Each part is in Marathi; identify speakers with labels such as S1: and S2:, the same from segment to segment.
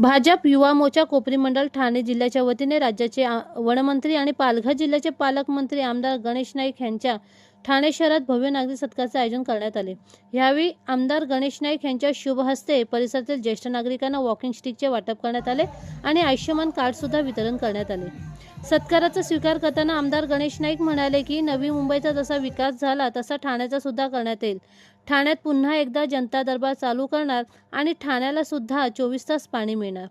S1: भाजप युवा मोर्चा कोपरी मंडळ ठाणे जिल्ह्याच्या वतीने राज्याचे वनमंत्री आणि पालघर जिल्ह्याचे पालकमंत्री आमदार गणेश नाईक यांच्या ठाणे शहरात भव्य नागरिक सत्काराचे आयोजन करण्यात आले. यावेळी आमदार गणेश नाईक यांच्या शुभ हस्ते परिसरातील ज्येष्ठ नागरिकांना वॉकिंग स्टिकचे वाटप करण्यात आले आणि आयुष्यमान कार्ड सुद्धा वितरण करण्यात आले. सत्काराचा स्वीकार करताना आमदार गणेश नाईक म्हणाले की नवी मुंबईचा जसा विकास झाला तसा ठाण्याचा सुद्धा करण्यात येईल. ठाण्यात पुन्हा एकदा जनता दरबार चालू करणार आणि ठाण्याला सुद्धा चोवीस तास पाणी मिळणार.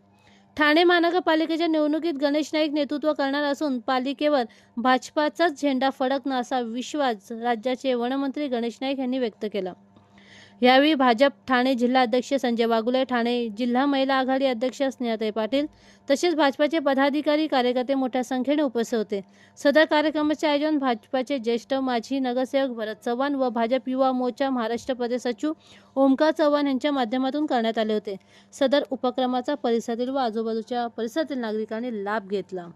S1: ठाणे महानगरपालिकेच्या निवडणुकीत गणेश नाईक नेतृत्व करणार असून पालिकेवर भाजपाचाच झेंडा फडकणार असा विश्वास राज्याचे वनमंत्री गणेश नाईक यांनी व्यक्त केला. यावेळी भाजप ठाणे जिल्हा अध्यक्ष संजय वागुले ठाणे जिल्हा महिला आघाडी अध्यक्ष स्नेहाताई पाटील तसेच भाजपाचे पदाधिकारी कार्यकर्ते मोठ्या संख्येने उपस्थित होते. सदर कार्यक्रमाचे आयोजन भाजपाचे ज्येष्ठ माजी नगरसेवक भरत चव्हाण व भाजप युवा मोर्चा महाराष्ट्र प्रदेश सचिव ओमकार चव्हाण यांच्या माध्यमातून करण्यात आले होते. सदर उपक्रमाचा परिसरातील व आजूबाजूच्या परिसरातील नागरिकांनी लाभ घेतला.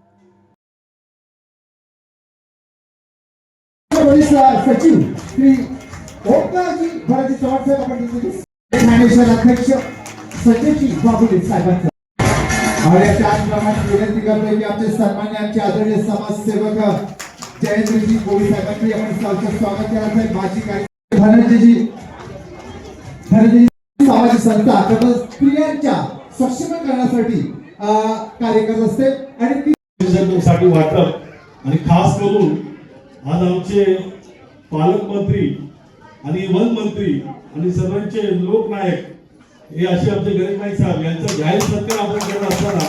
S2: सचिव श्री भरती चव्हाण साहेब आपण तिथे अध्यक्ष सचिवजी बाबुले साहेबांचा आणि त्याचप्रमाणे विनंती करतोय की आमचे सन्मान्य आमचे आदरणीय समाजसेवक जयेंद्रजी कोळी साहेबांचे आपण सहर्ष स्वागत आहे काही धनंजयजी धनंजयजी सामाजिक संस्था तसंच स्त्रियांच्या सक्षमीकरणासाठी कार्य करत असते. आणि ती
S3: साठी वाटप. आणि खास करून आज आमचे पालकमंत्री आणि वन मंत्री आणि सर्वांचे लोकनायक हे असे आमचे गणेश नाईक साहेब यांचा जाहीर सत्कार आपण करत असताना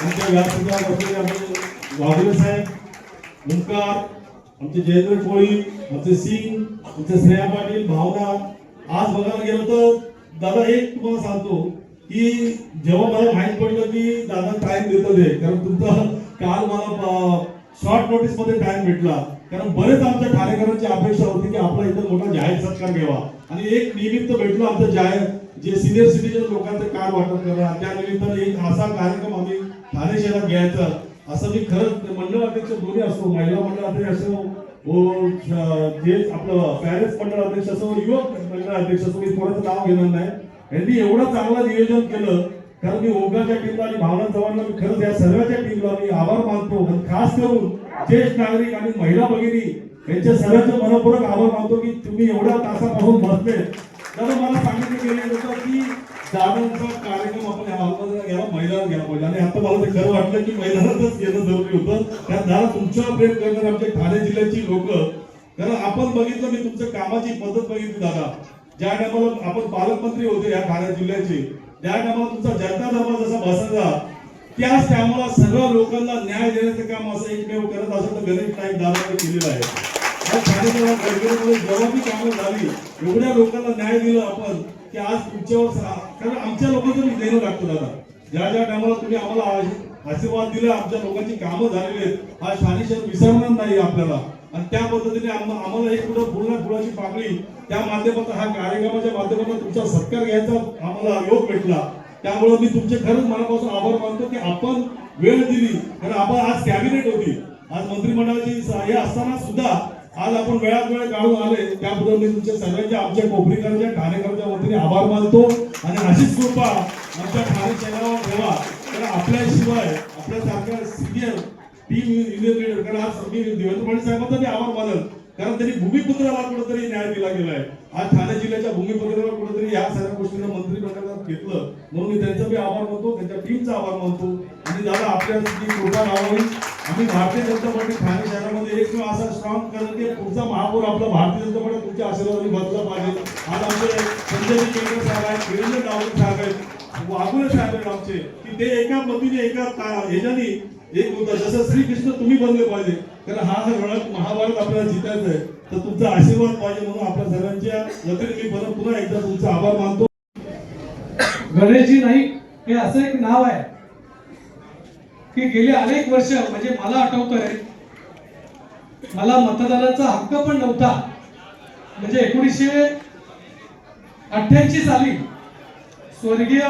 S3: आमच्या त्या व्यासपीठावर आमचे वाघुले साहेब ओंकार आमचे जयेंद्र कोळी आमचे सिंग आमचे श्रेया पाटील भावना आज बघायला गेलो तर दादा एक तुम्हाला सांगतो की जेव्हा मला माहीत पडलं की दादा टाईम देतो ते कारण तुमचं काल मला शॉर्ट नोटीसमध्ये टाइम भेटला. कारण बरेच आमच्या कार्यकर्त्यांची अपेक्षा होती की आपला इथं मोठा जाहीर सत्कार घ्यावा. आणि एक निमित्त भेटलं आमचं जाहीर जे सिनियर सिटीजन लोकांचं कार्ड वाटप करणं त्या निमित्तानं एक असा कार्यक्रम आम्ही ठाणे शहरात घ्यायचा. असं मी खरंच मंडळ अध्यक्ष दोन्ही असो महिला मंडळ अध्यक्ष असो जे आपलं पॅरेंट्स मंडळ अध्यक्ष असो युवक मंडळ अध्यक्ष असो मी कोणाचं नाव घेणार नाही. यांनी एवढं चांगलं नियोजन केलं कारण मी ओंकारच्या टीमला आणि भावना चव्हाणला मी खरंच या सर्वांच्या टीमला मी आभार मानतो. आणि खास करून ज्येष्ठ नागरिक आणि महिला भगिनी यांच्या सर्वांचे मनपूर्वक आभार मानतो की तुम्ही एवढ्या तासापासून बसले. तर मला सांगितलं गेलं होतं की दादांचा कार्यक्रम आपण या हॉलमध्ये घ्यावा महिलांना घ्यावा पाहिजे आणि आता मला ते खरं वाटलं की महिलांनाच येणं जरुरी होतं. कारण दादा तुमच्यावर प्रेम करणारे आमचे ठाणे जिल्ह्याची लोक. कारण आपण बघितलं मी तुमच्या कामाची पद्धत बघितली दादा. ज्या टायमाला आपण पालकमंत्री होते या ठाणे जिल्ह्याचे. त्या टायमाला तुमचा जनता दरबार जसा बसला त्याच टायमाला सर्व लोकांना न्याय देण्याचं काम असं एकमेव करत असं तर गणेश नाईक दादाने केलेलं आहे. जेव्हा कामं झाली एवढ्या लोकांना न्याय दिला आपण की आज तुमच्यावर कारण आमच्या लोकांचं मी देणं लागतो दादा. ज्या ज्या टायमाला तुम्ही आम्हाला आशीर्वाद दिला आमच्या लोकांची कामं झालेली आहेत आज ठाणे विसरणार नाही आपल्याला. आणि त्या पद्धतीने आम्हाला एक कुठं पूर्ण फुलाची पाकळी त्या माध्यमातून हा कार्यक्रमाच्या माध्यमातून तुमचा सत्कार घ्यायचा आम्हाला योग भेटला. त्यामुळे मी तुमचे खरंच मनापासून आभार मानतो की आपण वेळ दिली. कारण आपण आज कॅबिनेट होती. आज मंत्रिमंडळाची हे असताना सुद्धा आज आपण वेळात वेळ काढून आले. त्याबद्दल मी तुमच्या सगळ्यांच्या आमच्या कोपरीकरांच्या ठाणेकरांच्या वतीने आभार मानतो. आणि अशीच कृपा आमच्या ठाणे शहरावर ठेवा. कारण आपल्याशिवाय आपल्यासारख्या सिनियर टीम युनियन कारण आज मी देवेंद्र फडणवीस साहेबांचा मी आभार मानल. कारण त्यांनी भूमिपुत्राला कुठेतरी न्याय दिला गेलाय. आज ठाणे जिल्ह्याच्या भूमिपुत्राला कुठेतरी या सगळ्या गोष्टींना मंत्रिमंडळात घेतलं. म्हणून मी त्यांचा बी आभार मानतो त्यांच्या टीमचा आभार मानतो. आणि दादा आपल्या कृपा लावावी आम्ही भारतीय जनता पार्टी ठाणे शहरामध्ये एक किंवा असा स्ट्रॉंग कारण की पुढचा महापौर आपला भारतीय जनता पार्टी तुमच्या आशीर्वादाने बदला पाहिजे. आज आमचे संजय केंद्र साहेब आहेत वीरेंद्र डावले साहेब आहेत वाघुले साहेब आहेत आमचे की ते एका पतीने एका ह्याच्यानी एक मुद्दा जसं श्रीकृष्ण तुम्ही बनले पाहिजे कारण हा हा लढत महाभारत आपल्याला जिंकायचं आहे तर तुमचा आशीर्वाद पाहिजे म्हणून आपल्या सर्वांच्या वतीने मी परत पुन्हा एकदा तुमचा आभार मानतो.
S4: गणेशजी नाईक हे असं एक नाव आहे की गेली अनेक वर्ष म्हणजे मला आठवत आहे मला मतदानाचा हक्क पण नव्हता. म्हणजे एकोणीसशे अठ्ठ्याऐंशी साली स्वर्गीय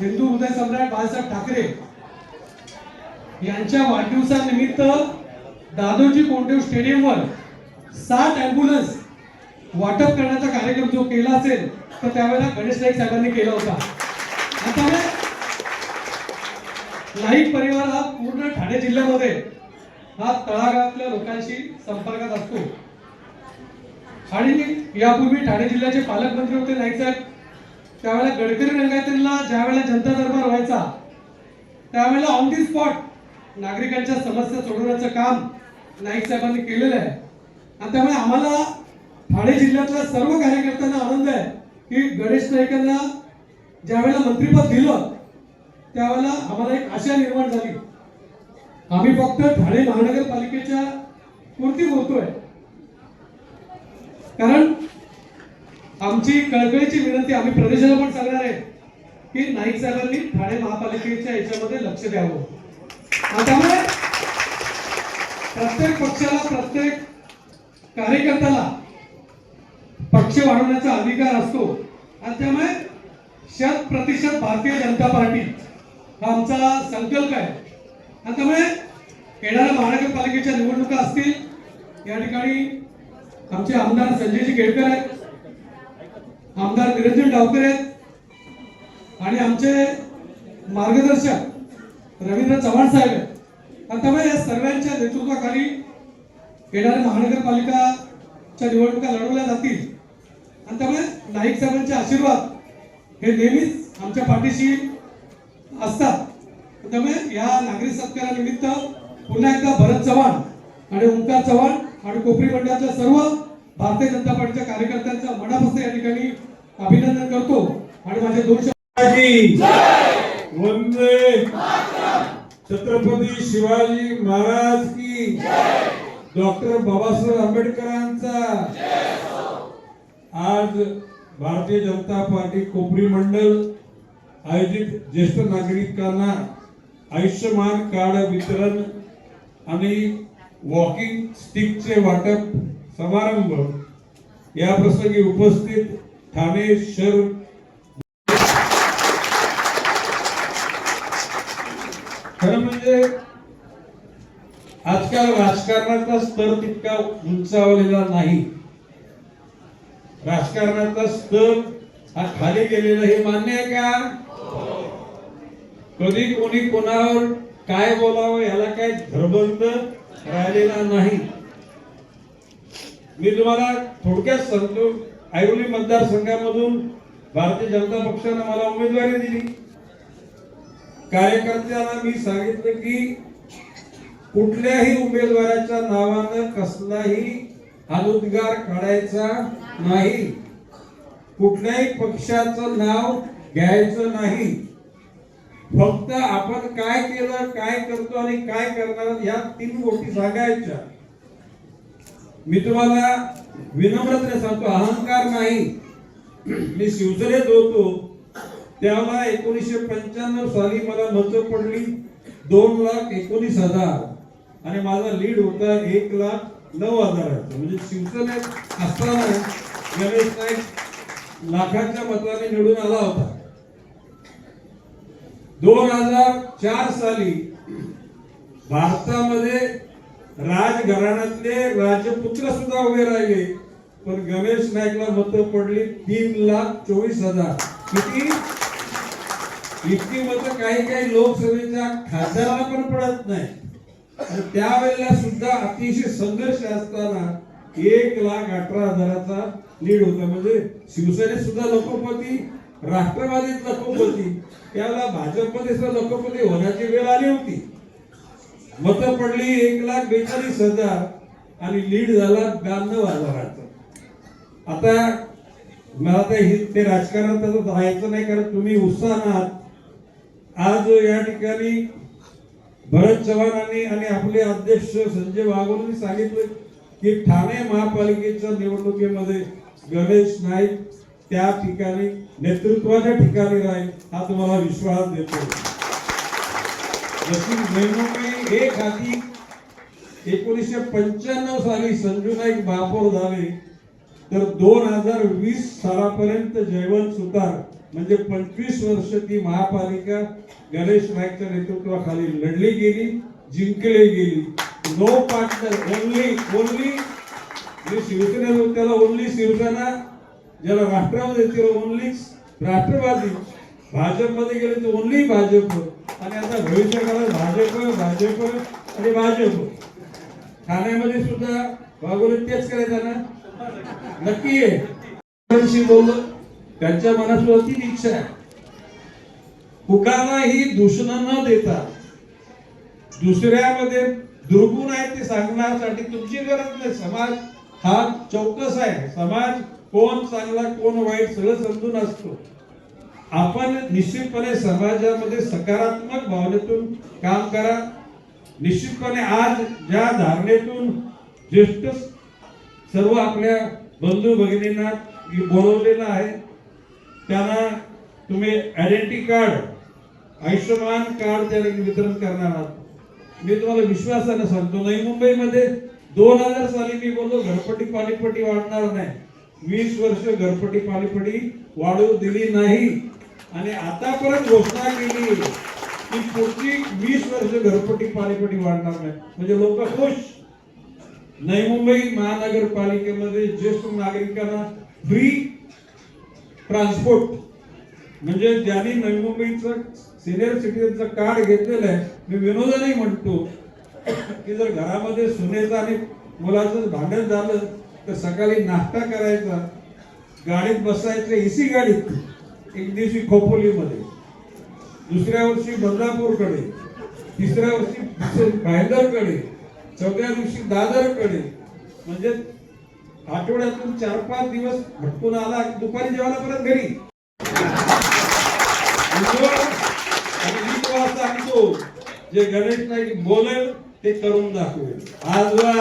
S4: हिंदू हृदय सम्राट बाळासाहेब ठाकरे यांच्या वाढदिवसानिमित्त दादोजी कोंडेव स्टेडियमवर सात अँब्युलन्स वाटप करण्याचा कार्यक्रम जो केला असेल तर त्यावेळेला गणेश नाईक साहेबांनी केला होता. आता नाईक परिवार हा पूर्ण ठाणे जिल्ह्यामध्ये हा तळागाळातल्या लोकांशी संपर्कात असतो. आणि यापूर्वी ठाणे जिल्ह्याचे पालकमंत्री होते नाईक साहेब. त्यावेळेला गडकरी रंगायतला ज्यावेळेला जनता दरबार व्हायचा त्यावेळेला ऑन दी स्पॉट नागरिकांच्या समस्या सोडवण्याचं काम नाईक साहेबांनी केलेलं आहे. आणि त्यामुळे आम्हाला ठाणे जिल्ह्यातल्या सर्व कार्यकर्त्यांना आनंद आहे की गणेश नाईकांना ज्यावेळेला मंत्रिपद दिलं त्यावेळेला आम्हाला एक आशा निर्माण झाली. आम्ही फक्त ठाणे महानगरपालिकेच्या पुरती बोलतोय. कारण आमची कळकळीची विनंती आम्ही प्रदेशाला पण सांगणार आहे की नाईक साहेबांनी ठाणे महापालिकेच्या याच्यामध्ये लक्ष द्यावं. त्यामुळे प्रत्येक पक्षाला प्रत्येक कार्यकर्त्याला पक्ष वाढवण्याचा अधिकार असतो. आणि त्यामुळे शत प्रतिशत भारतीय जनता पार्टी हा आमचा संकल्प आहे. आणि त्यामुळे येणाऱ्या महानगरपालिकेच्या निवडणुका असतील या ठिकाणी आमचे आमदार संजयजी केळकर आहेत आमदार निरंजन डावकर आहेत आणि आमचे मार्गदर्शक रवींद्र चव्हाण साहेब आहेत. आणि त्यामुळे या सर्वांच्या नेतृत्वाखाली येणाऱ्या महानगरपालिकाच्या निवडणुका लढवल्या जातील. आणि त्यामुळे नाईक साहेबांचे आशीर्वाद हे नेहमीच आमच्या पाठीशी असतात. त्यामुळे या नागरी सत्कारानिमित्त पुन्हा एकदा भरत चव्हाण आणि ओंकार चव्हाण आणि कोपरी मंडळातल्या सर्व भारतीय जनता पार्टीच्या कार्यकर्त्यांचं मनापासून या ठिकाणी अभिनंदन करतो. आणि माझे दोन शब्द
S5: छत्रपती शिवाजी महाराज की डॉक्टर बाबासाहेब आंबेडकरांचा आज भारतीय जनता पार्टी कोपरी मंडळ आयोजित ज्येष्ठ नागरिकांना आयुष्यमान कार्ड वितरण आणि वॉकिंग स्टिकचे वाटप समारंभ या प्रसंगी उपस्थित ठाणे शहर खरं म्हणजे आजकाल राजकारणाचा स्तर तितका उंचावलेला नाही. राजकारणाचा स्तर हा खाली गेलेला हे मान्य आहे का? कधी कोणी कोणावर काय बोलावं याला काय धरबंद राहिलेला नाही. मी तुम्हाला थोडक्यात सांगतो ऐरोली मतदारसंघामधून भारतीय जनता पक्षानं मला उमेदवारी दिली. कार्यकर्त्यांना मी सांगितलं की कुठल्याही उमेदवाराच्या नावानं कसलाही अनुद्गार काढायचा नाही. कुठल्याही पक्षाचं नाव घ्यायचं नाही. फक्त आपण काय केलं काय करतो आणि काय करणार या तीन गोष्टी सांगायच्या. मी तुम्हाला विनम्रतेने सांगतो अहंकार नाही. मी शिवसेनेत होतो. त्याला एकोणीसशे पंच्याण्णव साली मला मतं पडली. दोन लाख एकोणीस हजार. आणि माझा लीड होता एक लाख नऊ हजाराचा. म्हणजे शिवसेनेत असताना गणेश नाईक लाखाच्या मताने निवडून आला होता. दोन हजार चार साली भारतामध्ये राजघराण्यातले राजपुत्र सुद्धा उभे राहिले. पण गणेश नाईकला मतं पडली तीन लाख चोवीस हजार. किती? इतकी मतं काही काही लोकसभेच्या खासदारांना पण पडत नाही. त्यावेळेला सुद्धा अतिशय संघर्ष असताना एक लाख अठरा हजाराचा लीड होता. म्हणजे शिवसेनेत सुद्धा लखोपती राष्ट्रवादीत लखोपती त्यावेळेला भाजपमध्ये सुद्धा लखोपती होण्याची वेळ आली होती. मतं पडली एक लाख बेचाळीस हजार आणि लीड झाला ब्याण्णव हजाराचा. आता मला हे ते राजकारणात त्याचं जायचं नाही कारण तुम्ही उत्साहात आहात आज या ठिकाणी भरत चव्हाणांनी आणि आपले अध्यक्ष संजय वाघोलींनी सांगितलं की ठाणे महापालिकेच्या निवडणुकीमध्ये गणेश नाईक त्या ठिकाणी नेतृत्वाच्या ठिकाणी राहील हा तुम्हाला विश्वास देतो. जशी नेमणूक एक हाती एकोणीसशे पंच्याण्णव साली संजू नाईक महापौर झाले तर दोन हजार वीस सालापर्यंत जयवंत सुतार म्हणजे पंचवीस वर्ष ती महापालिका गणेश नाईकच्या नेतृत्वाखाली लढली गेली जिंकली गेली. नो पार्टनर ओनली ओनली जे शिवसेना लोक त्याला ओनली शिवसेना ज्याला राष्ट्रवादी त्याला ओनली राष्ट्रवादी. भाजपमध्ये गेले तर ओनली भाजप. आणि आता भविष्यकाळात भाजप भाजप आणि भाजप. ठाण्यामध्ये सुद्धा वागवले तेच करायचं ना? नक्की आहे. बोललो त्यांच्या मनात तीच इच्छा आहे. फुकांना ही दूषण न देता दुसऱ्यामध्ये दुर्गुण आहे ते सांगण्यासाठी तुमची गरज नाही. समाज हा चौकस आहे. समाज कोण चांगला कोण वाईट सगळं समजून असतो. आपण निश्चितपणे समाजामध्ये सकारात्मक भावनेतून काम करा. निश्चितपणे आज ज्या धारणेतून ज्येष्ठ सर्व आपल्या बंधू भगिनींना बोलवलेलं आहे त्यांना तुम्ही आयडेंटिटी कार्ड आयुष्यमान कार्ड त्याला वितरण करणार आहात. मी तुम्हाला विश्वासाने सांगतो नवी मुंबईमध्ये दोन हजार साली मी बोललो घरपट्टी पाणीपट्टी वाढणार नाही. वीस वर्ष घरपट्टी पाणीपट्टी वाढवू दिली नाही. आणि आतापर्यंत घोषणा केली की पुढची वीस वर्ष घरपट्टी पाणीपट्टी वाढणार नाही. म्हणजे लोक खुश. नवी मुंबई महानगरपालिकेमध्ये ज्येष्ठ नागरिकांना फ्री ट्रान्सपोर्ट. म्हणजे ज्यांनी नवी मुंबईचं सिनियर सिटीजनचं कार्ड घेतलेलं आहे मी विनोदाने म्हणतो की जर घरामध्ये सुनेचं आणि मुलाचं भांडण झालं तर सकाळी नाश्ता करायचा गाडीत बसायचं एसी गाडीत एक दिवशी खोपोलीमध्ये. दुसऱ्या वर्षी बदलापूरकडे तिसऱ्या वर्षी भायदरकडे चौथ्या दिवशी दादरकडे. म्हणजे आठवड्यातून चार पाच दिवस भटकून आला दुपारी जेवायला परत घरी. सांगतो जे गणेश नाईक बोलेल ते करून दाखवेल. आजवर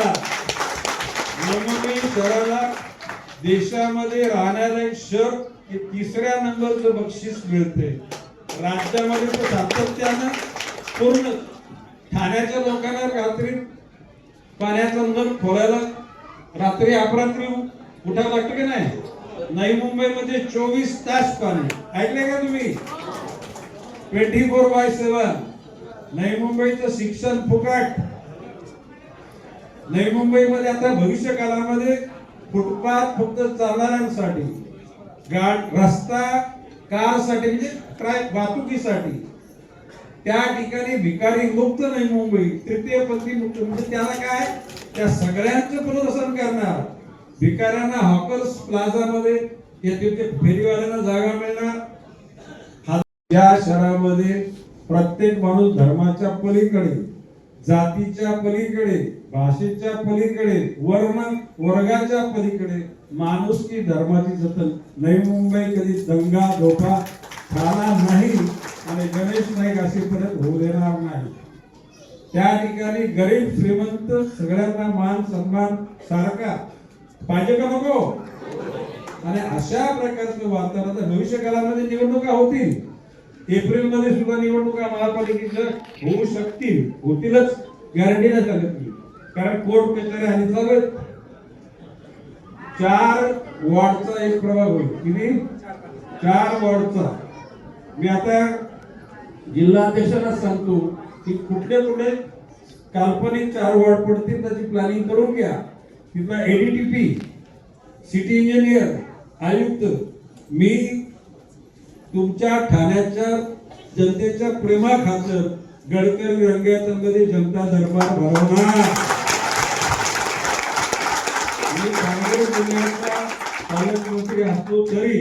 S5: मुंबई शहराला देशामध्ये राहणारे शहर हे तिसऱ्या नंबरचं बक्षीस मिळते राज्यामध्ये तर सातत्यानं पूर्ण ठाण्याच्या लोकांना रात्री पाण्याचा नळ खोलायला रात्री अपरात्री उठावं लागतं की नाही? नवी मुंबईमध्ये चोवीस तास पाणी. ऐकले का तुम्ही? Twenty four by seven. नवी मुंबईचं शिक्षण फुकट. नवी मुंबईमध्ये आता भविष्य काळामध्ये फुटपाथ फक्त चालणाऱ्यांसाठी. गाड रस्ता कारसाठी म्हणजे ट्राय वाहतुकीसाठी. त्या ठिकाणी भिकारी मुक्त नाही मुंबई तृतीयपंथी मुक्त. म्हणजे त्याला काय? त्या सगळ्यांचं प्रदर्शन करणार. भिकाऱ्यांना हॉकर्स प्लाझामध्ये या तिथे फेरीवाल्यांना जागा मिळणार. या शहरामध्ये प्रत्येक माणूस धर्माच्या पलीकडे जातीच्या पलीकडे भाषेच्या पलीकडे वर्ण वर्गाच्या पलीकडे माणूस की धर्माची जतन. नवी मुंबई कधी दंगा धोका झाला नाही आणि गणेश नाईक अशी परत होऊ देणार नाही. त्या ठिकाणी गरीब श्रीमंत सगळ्यांना मान सन्मान सारखा. पाहिजे का नको? आणि अशा प्रकारचं वातावरण भविष्य काळामध्ये निवडणुका होतील. एप्रिलमध्ये सुद्धा निवडणुका महापालिकेच्या होऊ शकतील. होतीलच. गॅरंटी नाही चालत मी कारण कोर्ट कचेरी आणि चालू चार वॉर्डचा एक प्रभाग होईल. किती? चार वॉर्डचा. मी आता जिल्हाध्यक्षांना सांगतो की कुठले कुठले काल्पनिक चार वॉर्ड पडतील त्याची प्लॅनिंग करून घ्या. तिथला एडीटीपी सिटी इंजिनियर आयुक्त मी तुमच्या ठाण्याच्या जनतेच्या प्रेमाखातर गडकरी रंगायतमध्ये जनता दरबार भरवणार. मी सांगली जिल्ह्याचा पालकमंत्री असतो तरी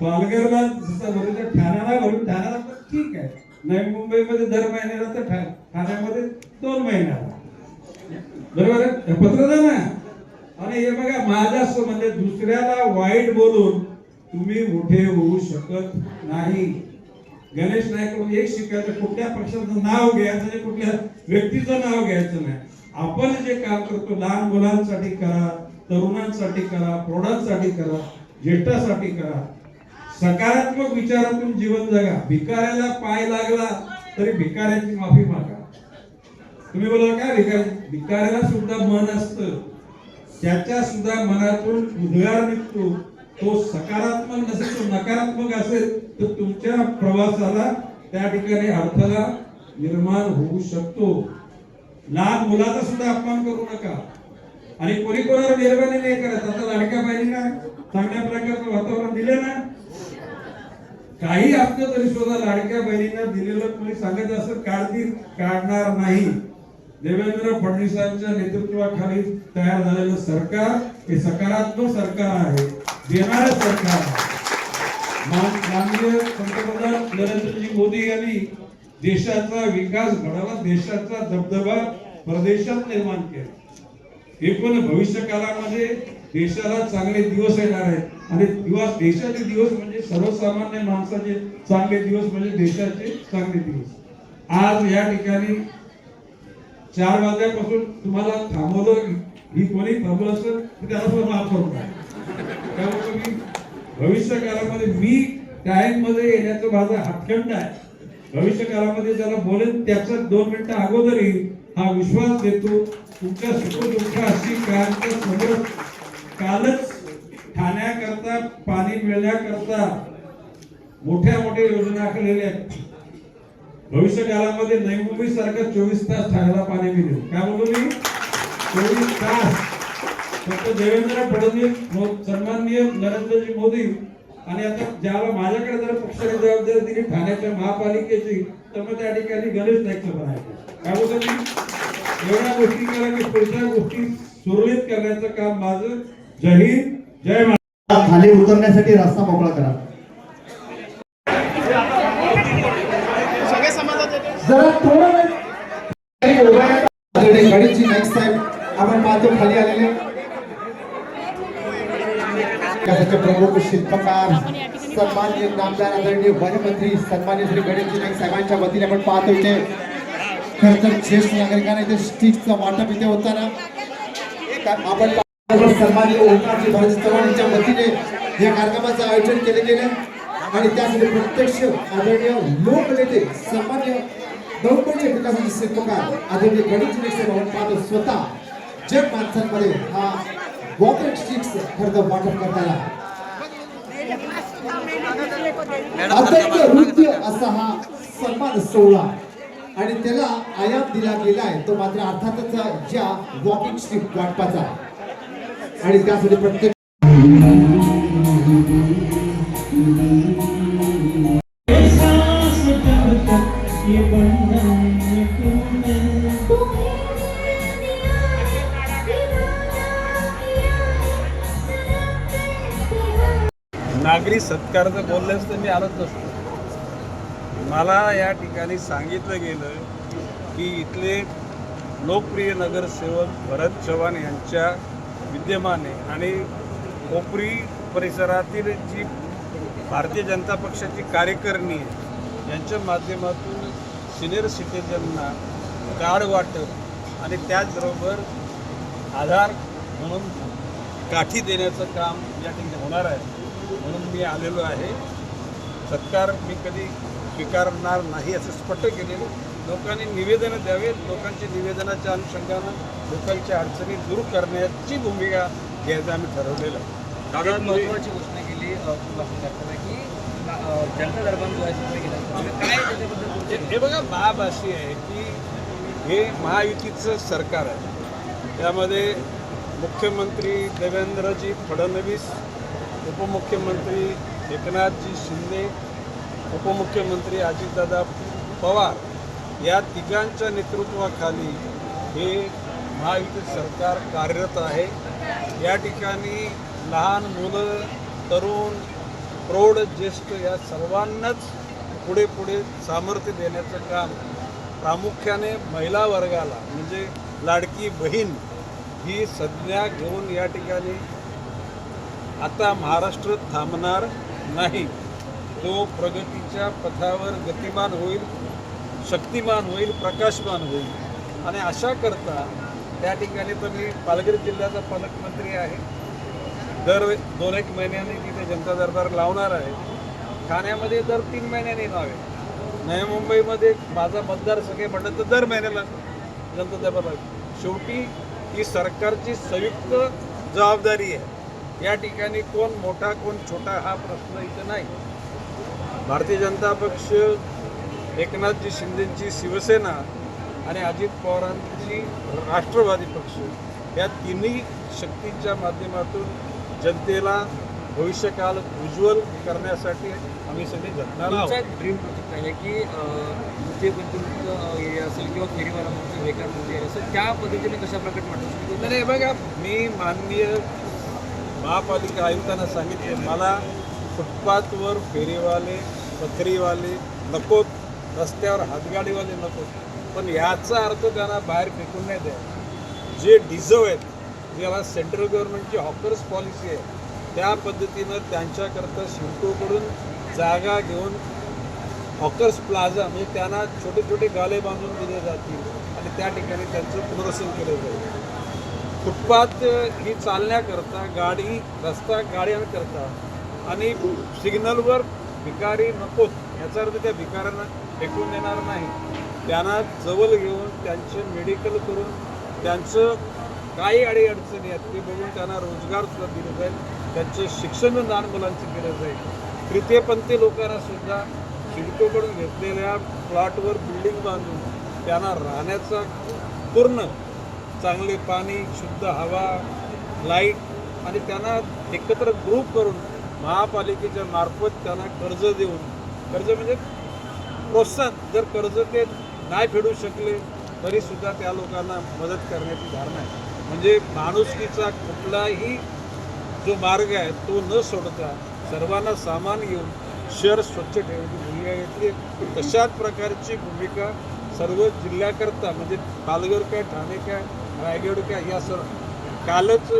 S5: पालघरला जसं भरून ठाण्याला भरून ठाण्याला तर ठीक आहे. नवी मुंबईमध्ये दर महिन्याला तर ठा- ठाण्यामध्ये दोन महिन्याला. बरोबर आहे? पत्र ना आणि हे बघा माझं असं म्हणजे दुसऱ्याला वाईट बोलून तुम्ही मोठे होऊ शकत नाही. गणेश नाईकडून एक शिकायचं कुठल्या पक्षाचं नाव घ्यायचं नाही कुठल्या व्यक्तीचं नाव घ्यायचं नाही. आपण जे काम करतो लहान मुलांसाठी करा तरुणांसाठी करा प्रौढांसाठी करा ज्येष्ठासाठी करा सकारात्मक विचारातून जीवन जगा. भिकाऱ्याला पाय लागला तरी भिकाऱ्याची माफी मागा. तुम्ही बोला काय भिकार भिकाऱ्याला सुद्धा मन असतं. त्याच्या सुद्धा मनातून उद्गार निघतो. तो सकारात्मक नसेल तो नकारात्मक असेल तर तुमच्या प्रवासाला त्या ठिकाणी अडथळा निर्माण होऊ शकतो. लहान मुलाचा सुद्धा अपमान करू नका. आणि कोणी कोणाला निर्माण नाही करत. आता लाडक्या ना चांगल्या प्रकारचं वातावरण दिले ना
S6: काही असलं तरी सुद्धा लाडक्या बहिणींना दिलेलं कोणी सांगत असं काढतील काढणार नाही. देवेंद्र फडणवीसांच्या नेतृत्वाखाली तयार झालेलं सरकार हे सकारात्मक सरकार आहे देणार सरकार माननीय पंतप्रधान नरेंद्रजी मोदी यांनी देशाचा विकास घडवला देशाचा दबदबा प्रदेशात निर्माण केला. एकूण भविष्य काळामध्ये देशाला चांगले दिवस येणार आहेत. आणि दिवस देशाचे दिवस म्हणजे सर्वसामान्य माणसाचे चांगले दिवस म्हणजे देशाचे चांगले दिवस. आज या ठिकाणी चार वाजल्यापासून तुम्हाला थांबवलं ही कोणी थांबवलं असेल तर त्याला सुद्धा माफ करून त्यामुळे मी भविष्य काळामध्ये मी टाइममध्ये येण्याचा माझा हातखंड आहे. भविष्य काळामध्ये ज्याला बोलेन त्याचा दोन मिनिटं अगोदरही हा विश्वास देतो. तुमच्या सुखदुःखाशी कालच्या समोर कालच ठाण्याकरता पाणी मिळण्याकरता मोठ्या मोठ्या योजना आखलेल्या आहेत. भविष्य काळामध्ये नैमुंबई सारखं चोवीस तास ठाण्याला पाणी मिळेल काय बोलू मी? चोवीस तास. फक्त देवेंद्र फडणवीस सन्माननीय नरेंद्रजी मोदी आणि आता ज्याला माझ्याकडे जर पक्षाने जबाबदारी दिली ठाण्याच्या महापालिकेची तर मग त्या ठिकाणी गणेश नाईकचं बनायचं काय बोलतो मी? एवढ्या गोष्टी करा की पुढच्या गोष्टी सुरळीत करण्याचं काम माझं जय हिंद जय महाराष्ट्र.
S2: खाली उतरण्यासाठी रस्ता मोकळा करा. जरा थोडं गणेशजी नाईक साहेब आपण पाहतो खाली आलेले. प्रमुख शिल्पकार सन्माननीय नामदार आदरणीय वनमंत्री सन्माननीय श्री गणेशजी नाईक साहेबांच्या वतीने आपण पाहतो इथे. खर तर ज्येष्ठ नागरिकांना इथे स्टिकचं वाटप इथे होताना. आपण पाहतो सन्माननीय भारत चव्हाणांच्या वतीने या कार्यक्रमाचं आयोजन केले गेले. आणि त्यासाठी प्रत्यक्ष आदरणीय लोकनेते सन्मान्य दौंडचे विकासाचे शिल्पकार आदरणीय गणेश नाईक साहेब पाहतो स्वतः. जग माणसांमध्ये हा वॉकर स्टिक्स खरं वाटप करताना. अत्यंत नृत्य असा हा सन्मान सोहळा. आणि त्याला आयाम दिला गेला आहे तो मात्र अर्थातच ज्या वॉकिंग स्टिक वाटपाचा आणि त्यासाठी प्रत्येक
S5: नागरी सत्कार जर तर मी आलोच नसतो मला या ठिकाणी सांगितलं गेलं की इथले लोकप्रिय नगरसेवक भरत चव्हाण यांच्या विद्यमाने आणि कोपरी परिसरातील जी भारतीय जनता पक्षाची कार्यकारिणी आहे यांच्या माध्यमातून सिनियर सिटीजनना कार्ड वाटप आणि त्याचबरोबर आधार म्हणून काठी देण्याचं काम या ठिकाणी होणार आहे. म्हणून मी आलेलो आहे. सत्कार मी कधी स्वीकारणार नाही असं स्पष्ट केलेलं लोकांनी निवेदनं द्यावे लोकांच्या निवेदनाच्या अनुषंगानं लोकांच्या अडचणी दूर करण्याची भूमिका घ्यायचं आम्ही ठरवलेलं आहे.
S7: दादा महत्वाची घोषणा केली की जनता दरबार काय त्याच्याबद्दल
S5: हे बघा बाब अशी आहे की हे महायुतीचं सरकार आहे. त्यामध्ये मुख्यमंत्री देवेंद्रजी फडणवीस उपमुख्यमंत्री एकनाथजी शिंदे उपमुख्यमंत्री अजितदादा पवार या तिघांच्या नेतृत्वाखाली हे महायुती सरकार कार्यरत आहे. या ठिकाणी लहान मुलं तरुण प्रौढ ज्येष्ठ या सर्वांनाच पुढे पुढे सामर्थ्य देण्याचं काम प्रामुख्याने महिला वर्गाला म्हणजे लाडकी बहीण ही संज्ञा घेऊन या ठिकाणी आता महाराष्ट्र थांबणार नाही. तो प्रगतीच्या पथावर गतिमान होईल. शक्तिमान होईल प्रकाशमान होईल. आणि अशा करता त्या ठिकाणी तर मी पालघर जिल्ह्याचा पालकमंत्री आहे. दर दोन एक महिन्याने तिथे जनता दरबार लावणार आहे. ठाण्यामध्ये दर तीन महिन्याने नव्हे नवी मुंबईमध्ये माझा मतदार सगळे म्हणलं तर दर महिन्याला जनता दरबार लावेल. शेवटी ही सरकारची संयुक्त जबाबदारी आहे. या ठिकाणी कोण मोठा कोण छोटा हा प्रश्न इथं नाही. भारतीय जनता पक्ष एकनाथजी शिंदेची शिवसेना आणि अजित पवारांची राष्ट्रवादी पक्ष या तिन्ही शक्तींच्या माध्यमातून जनतेला भविष्यकाल उज्ज्वल करण्यासाठी आम्ही सगळे
S7: एक ड्रीम प्रोजेक्ट आहे की जे गुंतवणूक एरिया असेल किंवा फेरीवाला म्हणतो बेकार एरिया असेल त्या पद्धतीने कशा प्रकारे वाटतं?
S5: नाही बघा मी माननीय महापालिका आयुक्तांना सांगितले मला फुटपाथवर फेरीवाले पथरीवाले नकोत. रस्त्यावर हातगाडीवाले नको पण याचा अर्थ त्यांना बाहेर फेकून नाही द्या जे डिझर्व आहेत ज्याला सेंट्रल गव्हर्नमेंटची हॉकर्स पॉलिसी आहे त्या पद्धतीनं त्यांच्याकरता शिल्कोकडून जागा घेऊन हॉकर्स प्लाझा म्हणजे त्यांना छोटे छोटे गाले बांधून दिले जातील आणि त्या ठिकाणी त्यांचं पुनर्वसन केलं जाईल. फुटपाथ ही चालण्याकरता गाडी रस्ता गाड्यांकरता आणि सिग्नलवर भिकारी नकोत. याचा अर्थ त्या भिकाऱ्यांना फेकून देणार नाही. त्यांना जवळ घेऊन त्यांचे मेडिकल करून त्यांचं काही अडीअडचणी आहेत ते बघून त्यांना रोजगार सुद्धा दिलं जाईल त्यांचं शिक्षण लहान मुलांचं केलं जाईल. तृतीयपंथी लोकांना सुद्धा सिडकोकडून घेतलेल्या प्लॉटवर बिल्डिंग बांधून त्यांना राहण्याचा पूर्ण चांगले पाणी शुद्ध हवा लाइट आणि त्यांना एकत्र ग्रुप करून महापालिकेच्या मार्फत त्यांना कर्ज देऊन कर्ज म्हणजे प्रोत्साहन. जर कर्ज ते नाही फेडू शकले तरीसुद्धा त्या लोकांना मदत करण्याची धारणा आहे. म्हणजे माणुसकीचा कुठलाही जो मार्ग आहे तो न सोडता सर्वांना सामान घेऊन शहर स्वच्छ ठेवण्याची भूमिका घेतली तशाच प्रकारची भूमिका सर्व जिल्ह्याकरता म्हणजे पालघर काय ठाणे काय रायगड काय या सर्व कालच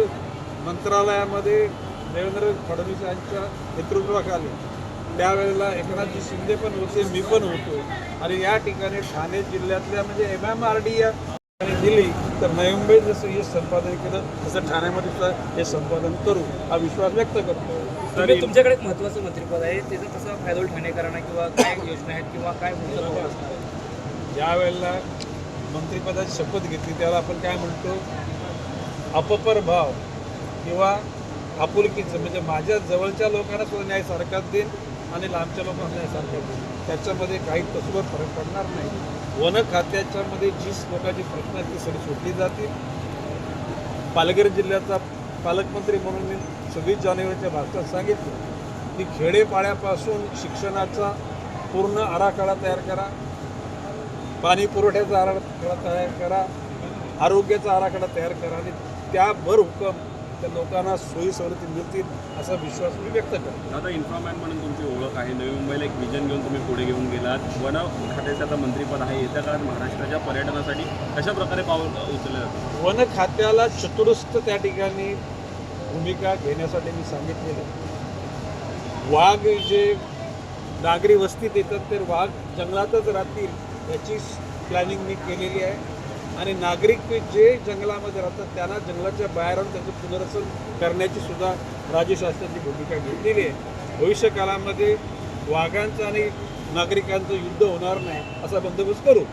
S5: मंत्रालयामध्ये देवेंद्र फडणवीस यांच्या नेतृत्वाखाली त्यावेळेला एकनाथजी शिंदे पण होते मी पण होतो. आणि या ठिकाणी ठाणे जिल्ह्यातल्या म्हणजे एम एम आर डी या दिली तर नवी मुंबईत जसं हे संपादन केलं तसं ठाण्यामध्ये सुद्धा हे संपादन करू हा विश्वास व्यक्त करतो.
S7: तुम्ही तुमच्याकडे एक महत्त्वाचं मंत्रिपद आहे त्याचा कसा फायदा ठाणेकरांना किंवा काय योजना आहेत किंवा काय?
S5: ज्या वेळेला मंत्रिपदाची शपथ घेतली त्याला आपण काय म्हणतो? अपपर भाव किंवा आपुलकीचं म्हणजे माझ्या जवळच्या लोकांना सुद्धा न्याय सारखाच देईन आणि लांबच्या लोकांना न्याय त्याच्यामध्ये काही कसूर फरक पडणार नाही. वन खात्याच्यामध्ये जी लोकांची प्रश्न आहेत ती सगळी सुटली जातील. पालघर जिल्ह्याचा पालकमंत्री म्हणून मी सव्वीस जानेवारीच्या भाषणात सांगितलं की खेडेपाड्यापासून शिक्षणाचा पूर्ण आराखडा तयार करा. पाणी पुरवठ्याचा आराखडा तयार करा. आरोग्याचा आराखडा तयार करा. आणि त्याभर हुकम त्या लोकांना सोयी सवलती मिळतील असा विश्वास मी व्यक्त करतो.
S8: दादा इन्फॉर्मॅन म्हणून तुमची ओळख आहे. नवी मुंबईला एक विजन घेऊन तुम्ही पुढे घेऊन गेलात. वन खात्याचं आता मंत्रीपद आहे. येत्या काळात महाराष्ट्राच्या पर्यटनासाठी कशा प्रकारे पाऊल उचललं जातं?
S5: वन खात्याला चतुरस्थ त्या ठिकाणी भूमिका घेण्यासाठी मी सांगितलेलं. वाघ जे नागरी वस्तीत येतात तर वाघ जंगलातच राहतील याची प्लॅनिंग मी केलेली आहे. आणि नागरिक जे जंगलामध्ये राहतात त्यांना जंगलाच्या बाहेर आणून त्यांचं पुनर्वसन करण्याची सुद्धा राज्य शासनाची भूमिका घेतलेली आहे. भविष्य काळामध्ये वाघांचं आणि नागरिकांचं युद्ध होणार नाही असा बंदोबस्त करू.